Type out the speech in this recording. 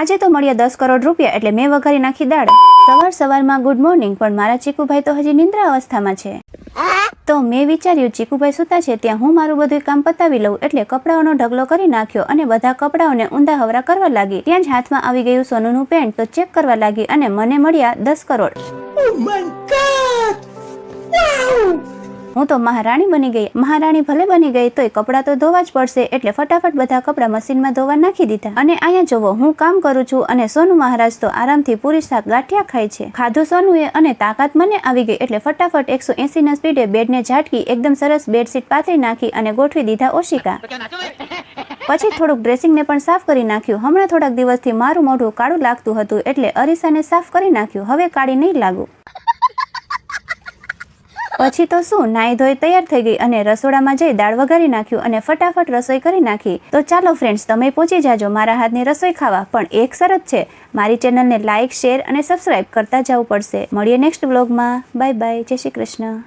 આજે તો મળ્યા દસ કરોડ રૂપિયા એટલે મેં વઘારી નાખી દાળ. સવાર સવારમાં ગુડ મોર્નિંગ પણ મારા ચીકુભાઈ તો હજી નિંદ્રા અવસ્થામાં છે. તો મેં વિચાર્યું, ચીકુભાઈ સુતા છે ત્યાં હું મારું બધું કામ પતાવી લઉં, એટલે કપડાઓનો ઢગલો કરી નાખ્યો અને બધા કપડાઓને ઊંધા હવરા કરવા લાગી. ત્યાં જ હાથમાં આવી ગયું સોનુનું પેન્ટ તો ચેક કરવા લાગી અને મને મળ્યા દસ કરોડ. હું તો મહારાણી બની ગઈ. મહારાણી ભલે બની ગઈ તોય કપડાં તો ધોવા જ પડશે એટલે ફટાફટ બધા કપડાં મશીનમાં ધોવા નાખી દીધા. અને અહીંયા જોવો હું કામ કરું છું અને સોનુ મહારાજ તો આરામથી પૂરી શાક ગાંઠિયા ખાય છે. ખાધું સોનુએ અને તાકાત મને આવી ગઈ એટલે ફટાફટ એકસો એસી ના સ્પીડે બેડને ઝાટકી એકદમ સરસ બેડશીટ પાથરી નાખી અને ગોઠવી દીધા ઓશિકા. પછી થોડુંક ડ્રેસિંગને પણ સાફ કરી નાખ્યું. હમણાં થોડાક દિવસથી મારું મોઢું કાળું લાગતું હતું એટલે અરીસાને સાફ કરી નાખ્યું. હવે કાળી નહીં લાગુ. પછી તો શું, નાઈ ધોઈ તૈયાર થઈ ગઈ અને રસોડામાં જઈ દાળ વઘારી નાખ્યું અને ફટાફટ રસોઈ કરી નાખી. તો ચાલો ફ્રેન્ડ્સ તમે પહોંચી જાજો મારા હાથની રસોઈ ખાવા, પણ એક શરત છે, મારી ચેનલને લાઇક શેર અને સબસ્ક્રાઇબ કરતા જવું પડશે. મળીએ નેક્સ્ટ બ્લોગમાં બાય બાય જય શ્રી કૃષ્ણ.